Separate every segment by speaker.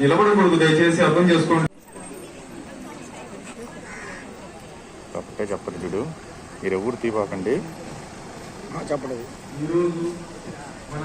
Speaker 1: నిలబడకూడదు దయచేసి అర్థం చేసుకోండి.
Speaker 2: తప్పే చెప్పదు చూడు. మీరు ఎవరు తీపాకండి
Speaker 3: చెప్పలేదు
Speaker 1: ఈరోజు మన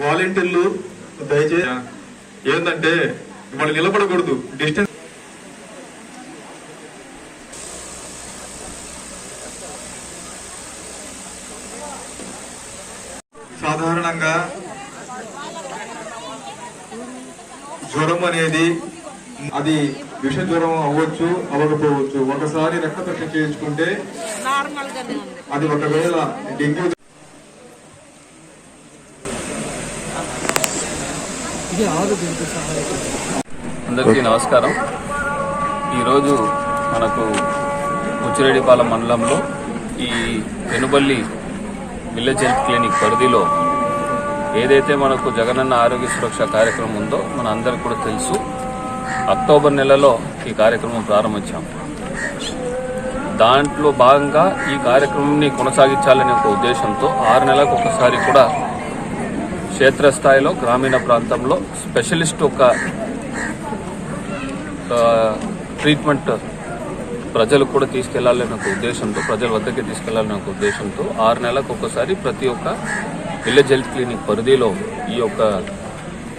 Speaker 1: వాలంటీర్లు దయచేసి ఏంటంటే వాళ్ళు నిలబడకూడదు. డిస్టెన్స్ సాధారణంగా జ్వరం అనేది అది విష జ్వరం అవ్వచ్చు అవ్వకపోవచ్చు ఒకసారి రక్త పరీక్ష చేయించుకుంటే
Speaker 4: నార్మల్ గానే ఉంది.
Speaker 1: అది ఒకవేళ డెంగ్యూ
Speaker 5: అందరికీ నమస్కారం. ఈరోజు మనకు ముచ్చిరెడ్డిపాలెం మండలంలో ఈ పెనుబల్లి విలేజ్ హెల్త్ క్లినిక్ పరిధిలో ఏదైతే మనకు జగనన్న ఆరోగ్య సురక్ష కార్యక్రమం ఉందో మన అందరికి కూడా తెలుసు. అక్టోబర్ నెలలో ఈ కార్యక్రమం ప్రారంభించాం. దాంట్లో భాగంగా ఈ కార్యక్రమాన్ని కొనసాగించాలనే ఒక ఉద్దేశంతో ఆరు నెలలకు ఒకసారి కూడా క్షేత్రస్థాయిలో గ్రామీణ ప్రాంతంలో స్పెషలిస్ట్ ఒక ట్రీట్మెంట్ ప్రజలు కూడా తీసుకెళ్ళాలనే ఒక ఉద్దేశంతో ప్రజల వద్దకే తీసుకెళ్ళాలనే ఒక ఉద్దేశంతో ఆరు నెలలకు ఒకసారి ప్రతి ఒక్క విలేజ్ హెల్త్ క్లినిక్ పరిధిలో ఈ యొక్క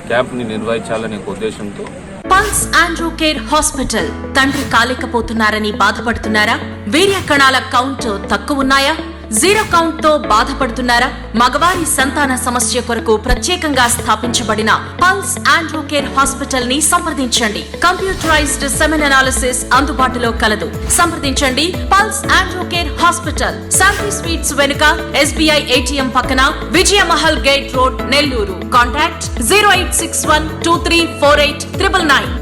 Speaker 5: క్యాంప్ని నిర్వహించాలనే ఉద్దేశంతో
Speaker 6: పల్స్ ఆండ్రూ కేర్ హాస్పిటల్. తండ్రి కాలేకపోతున్నారని బాధపడుతున్నారా? వీర్య కణాల కౌంట్ తక్కువ ఉన్నాయా? జీరో కౌంట్తో బాధపడుతున్నారా? మగవారి సంతాన సమస్య కొరకు ప్రత్యేకంగా స్థాపించబడిన పల్స్ ఆండ్రూ కేర్ హాస్పిటల్ని సంప్రదించండి. కంప్యూటరైజ్డ్ సెమెన్ అనాలిసిస్ అందుబాటులో కలదు. సంప్రదించండి pulse Andrew care hospital. Shanti sweets వెనుక ఎస్బీఐ ఏటీఎం పక్కన Vijayamahal gate road Nellore. Contact zero eight six one two three four eight triple nine.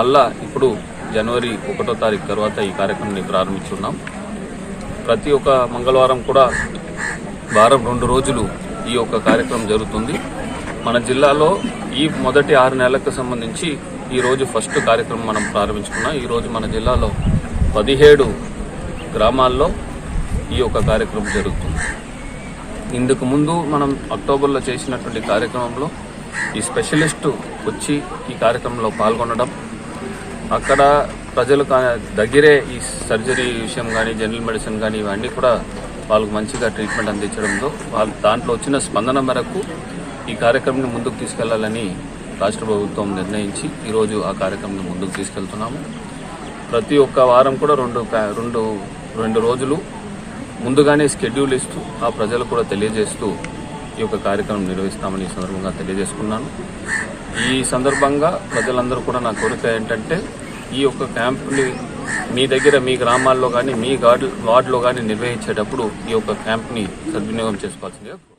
Speaker 5: మళ్ళా ఇప్పుడు జనవరి ఒకటో తారీఖు తర్వాత ఈ కార్యక్రమాన్ని ప్రారంభించున్నాం ప్రతి ఒక్క మంగళవారం కూడా వారం రెండు రోజులు ఈ యొక్క కార్యక్రమం జరుగుతుంది. మన జిల్లాలో ఈ మొదటి ఆరు నెలలకు సంబంధించి ఈరోజు ఫస్ట్ కార్యక్రమం మనం ప్రారంభించుకున్నాం. ఈరోజు మన జిల్లాలో పదిహేడు గ్రామాల్లో ఈ యొక్క కార్యక్రమం జరుగుతుంది. ఇందుకు ముందు మనం అక్టోబర్లో చేసినటువంటి కార్యక్రమంలో ఈ స్పెషలిస్టు వచ్చి ఈ కార్యక్రమంలో పాల్గొనడం అక్కడ ప్రజలు దగ్గరే ఈ సర్జరీ విషయం కానీ జనరల్ మెడిసిన్ కానీ ఇవన్నీ కూడా వాళ్ళకు మంచిగా ట్రీట్మెంట్ అందించడంతో వాళ్ళు దాంట్లో వచ్చిన స్పందన మేరకు ఈ కార్యక్రమాన్ని ముందుకు తీసుకెళ్ళాలని రాష్ట్ర ప్రభుత్వం నిర్ణయించి ఈరోజు ఆ కార్యక్రమాన్ని ముందుకు తీసుకెళ్తున్నాము. ప్రతి ఒక్క వారం కూడా రెండు రెండు రెండు రోజులు ముందుగానే షెడ్యూల్ ఇస్తూ ఆ ప్రజలు కూడా తెలియజేస్తూ ఈ యొక్క కార్యక్రమం నిర్వహిస్తామని ఈ సందర్భంగా తెలియజేసుకున్నాను. ఈ సందర్భంగా ప్రజలందరూ కూడా నా కోరిక ఏంటంటే ఈ యొక్క క్యాంప్ని మీ దగ్గర మీ గ్రామాల్లో కానీ మీ గార్డు వార్డులో కానీ నిర్వహించేటప్పుడు ఈ యొక్క క్యాంప్ని సద్వినియోగం చేసుకోవాల్సిందిగా